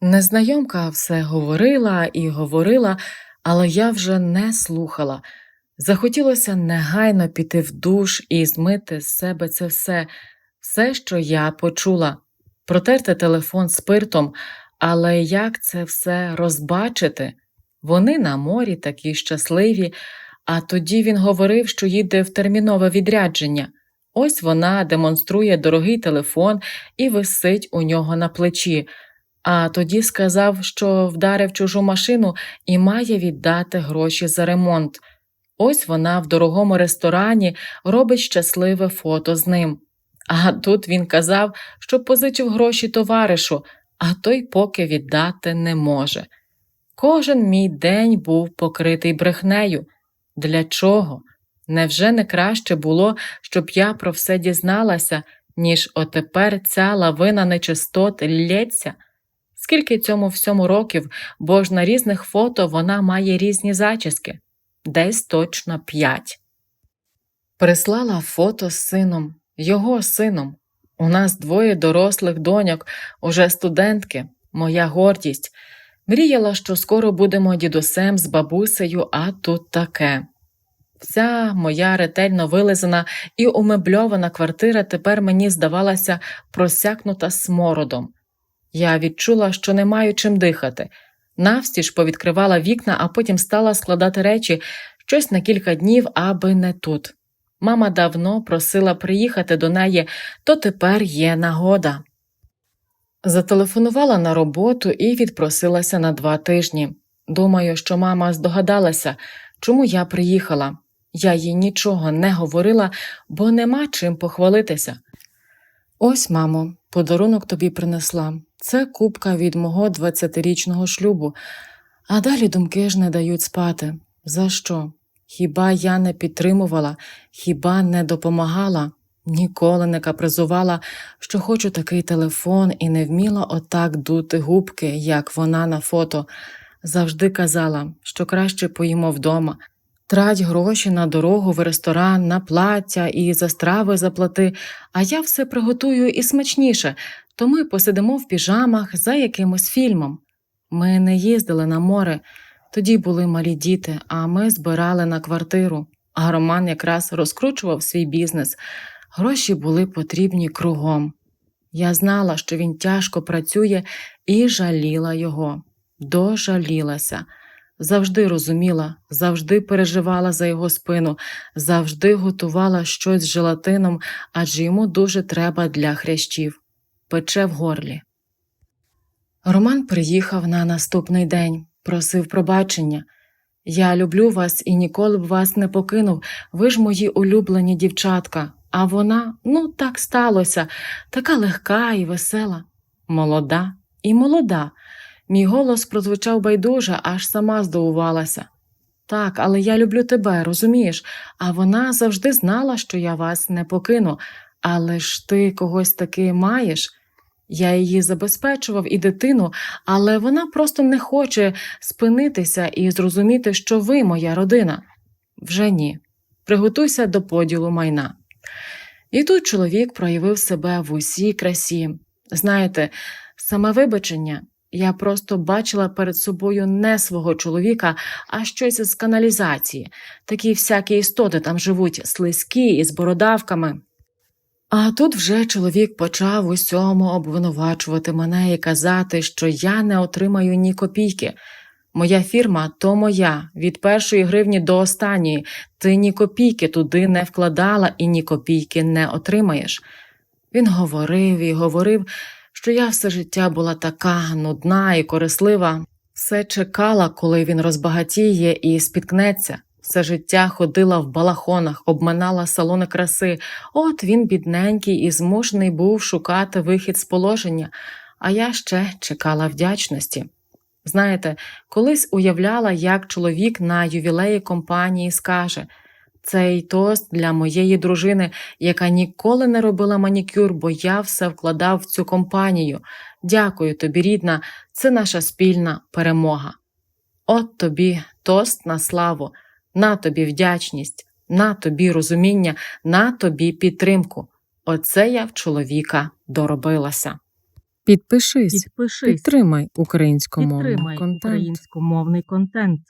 Незнайомка все говорила і говорила, але я вже не слухала. Захотілося негайно піти в душ і змити з себе це все, все, що я почула, протерти телефон спиртом, але як це все розбачити? Вони на морі такі щасливі, а тоді він говорив, що їде в термінове відрядження. Ось вона демонструє дорогий телефон і висить у нього на плечі. А тоді сказав, що вдарив чужу машину і має віддати гроші за ремонт. Ось вона в дорогому ресторані робить щасливе фото з ним. А тут він казав, що позичив гроші товаришу, а той поки віддати не може. Кожен мій день був покритий брехнею. Для чого? Невже не краще було, щоб я про все дізналася, ніж отепер ця лавина нечистот лється? Скільки цьому всьому років, бо ж на різних фото вона має різні зачіски, десь точно п'ять. Прислала фото з сином, його сином. У нас двоє дорослих доньок, уже студентки, моя гордість. Мріяла, що скоро будемо дідусем з бабусею, а тут таке. Вся моя ретельно вилизана і умебльована квартира тепер мені здавалася просякнута смородом. Я відчула, що не маю чим дихати. Навстіж повідкривала вікна, а потім стала складати речі щось на кілька днів, аби не тут. Мама давно просила приїхати до неї, то тепер є нагода. Зателефонувала на роботу і відпросилася на два тижні. Думаю, що мама здогадалася, чому я приїхала. Я їй нічого не говорила, бо нема чим похвалитися. Ось, мамо, подарунок тобі принесла. Це купка від мого 20-річного шлюбу, а далі думки ж не дають спати. За що? Хіба я не підтримувала, хіба не допомагала? Ніколи не капризувала, що хочу такий телефон і не вміла отак дути губки, як вона на фото. Завжди казала, що краще поїмо вдома. Трать гроші на дорогу в ресторан, на плаття і за страви заплати, а я все приготую і смачніше, то ми посидимо в піжамах за якимось фільмом. Ми не їздили на море, тоді були малі діти, а ми збирали на квартиру. А Роман якраз розкручував свій бізнес. Гроші були потрібні кругом. Я знала, що він тяжко працює і жаліла його, дожалілася. Завжди розуміла, завжди переживала за його спину, завжди готувала щось з желатином, адже йому дуже треба для хрящів. Пече в горлі. Роман приїхав на наступний день, просив пробачення. Я люблю вас і ніколи б вас не покинув. Ви ж мої улюблені дівчатка. А вона, ну, так сталося, така легка і весела, молода і молода. Мій голос прозвучав байдуже, аж сама здивувалася. Так, але я люблю тебе, розумієш, а вона завжди знала, що я вас не покину. Але ж ти когось таки маєш. Я її забезпечував і дитину, але вона просто не хоче спинитися і зрозуміти, що ви моя родина. Вже ні. Приготуйся до поділу майна. І тут чоловік проявив себе в усій красі. Знаєте, саме вибачення я просто бачила перед собою не свого чоловіка, а щось з каналізації. Такі всякі істоти там живуть слизькі і з бородавками. А тут вже чоловік почав усьому обвинувачувати мене і казати, що я не отримаю ні копійки. Моя фірма то моя, від першої гривні до останньої. Ти ні копійки туди не вкладала і ні копійки не отримаєш. Він говорив і говорив, що я все життя була така нудна і корислива, все чекала, коли він розбагатіє і спіткнеться. Все життя ходила в балахонах, обминала салони краси. От він, бідненький, і змушений був шукати вихід з положення, а я ще чекала вдячності. Знаєте, колись уявляла, як чоловік на ювілеї компанії скаже цей тост для моєї дружини, яка ніколи не робила манікюр, бо я все вкладав в цю компанію. Дякую тобі, рідна, це наша спільна перемога. От тобі тост на славу, на тобі вдячність, на тобі розуміння, на тобі підтримку. Оце я в чоловіка доробилася. Підпишись, Підпишись, підтримай українськомовний підтримай контент. українськомовний контент.